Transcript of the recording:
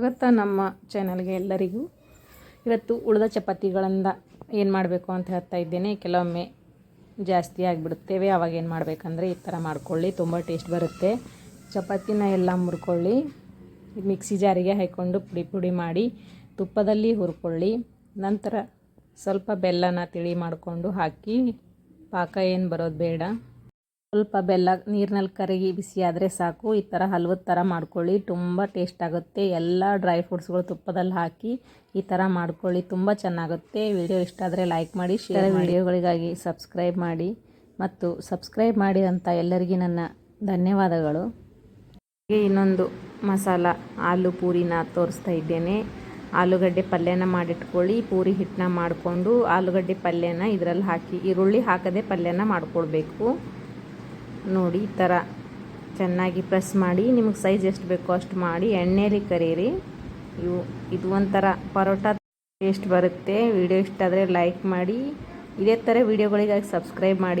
ಸ್ವಾಗತ ನಮ್ಮ ಚಾನಲ್ಗೆ ಎಲ್ಲರಿಗೂ ಇವತ್ತು ಉಳಿದ ಚಪಾತಿಗಳಿಂದ ಏನು ಮಾಡಬೇಕು ಅಂತ ಹೇಳ್ತಾ ಇದ್ದೇನೆ. ಕೆಲವೊಮ್ಮೆ ಜಾಸ್ತಿ ಆಗಿಬಿಡುತ್ತೇವೆ. ಆವಾಗ ಏನು ಮಾಡಬೇಕಂದ್ರೆ ಈ ಥರ ಮಾಡ್ಕೊಳ್ಳಿ. ತುಂಬ ಟೇಸ್ಟ್ ಬರುತ್ತೆ. ಚಪಾತಿನ ಎಲ್ಲ ಮುರ್ಕೊಳ್ಳಿ. ಮಿಕ್ಸಿ ಜಾರಿಗೆ ಹಾಕ್ಕೊಂಡು ಪುಡಿ ಪುಡಿ ಮಾಡಿ ತುಪ್ಪದಲ್ಲಿ ಹುರ್ಕೊಳ್ಳಿ. ನಂತರ ಸ್ವಲ್ಪ ಬೆಲ್ಲನ ತಿಳಿ ಮಾಡಿಕೊಂಡು ಹಾಕಿ. ಪಾಕ ಏನು ಬರೋದು ಬೇಡ. ಸ್ವಲ್ಪ ಬೆಲ್ಲ ನೀರಿನಲ್ಲಿ ಕರಗಿ ಬಿಸಿ ಆದರೆ ಸಾಕು. ಈ ಥರ ಹಲ್ವದ ಥರ ಮಾಡ್ಕೊಳ್ಳಿ. ತುಂಬ ಟೇಸ್ಟ್ ಆಗುತ್ತೆ. ಎಲ್ಲ ಡ್ರೈ ಫ್ರೂಟ್ಸ್ಗಳು ತುಪ್ಪದಲ್ಲಿ ಹಾಕಿ ಈ ಥರ ಮಾಡ್ಕೊಳ್ಳಿ. ತುಂಬ ಚೆನ್ನಾಗುತ್ತೆ. ವಿಡಿಯೋ ಇಷ್ಟ ಆದರೆ ಲೈಕ್ ಮಾಡಿ ಶೇರ್ ವಿಡಿಯೋಗಳಿಗಾಗಿ ಸಬ್ಸ್ಕ್ರೈಬ್ ಮಾಡಿ ಮತ್ತು ಸಬ್ಸ್ಕ್ರೈಬ್ ಮಾಡಿದಂಥ ಅಂತ ಎಲ್ಲರಿಗೂ ನನ್ನ ಧನ್ಯವಾದಗಳು. ಹಾಗೆ ಇನ್ನೊಂದು ಮಸಾಲ ಆಲೂ ಪೂರಿನ ತೋರಿಸ್ತಾ ಇದ್ದೇನೆ. ಆಲೂಗಡ್ಡೆ ಪಲ್ಯನ ಮಾಡಿಟ್ಕೊಳ್ಳಿ. ಪೂರಿ ಹಿಟ್ಟನ್ನ ಮಾಡಿಕೊಂಡು ಆಲೂಗಡ್ಡೆ ಪಲ್ಯನ ಇದರಲ್ಲಿ ಹಾಕಿ ಈರುಳ್ಳಿ ಹಾಕದೆ ಪಲ್ಯನ ಮಾಡ್ಕೊಳ್ಬೇಕು. ನೋಡಿ, ಈ ಥರ ಚೆನ್ನಾಗಿ ಪ್ರೆಸ್ ಮಾಡಿ, ನಿಮಗೆ ಸೈಜ್ ಎಷ್ಟು ಬೇಕೋ ಅಷ್ಟು ಮಾಡಿ ಎಣ್ಣೆಯಲ್ಲಿ ಕರೀರಿ. ಇವು, ಇದು ಒಂಥರ ಪರೋಟ ಟೇಸ್ಟ್ ಬರುತ್ತೆ. ವಿಡಿಯೋ ಇಷ್ಟ ಆದರೆ ಲೈಕ್ ಮಾಡಿ. ಇದೇ ಥರ ವಿಡಿಯೋಗಳಿಗಾಗಿ ಸಬ್ಸ್ಕ್ರೈಬ್ ಮಾಡಿ.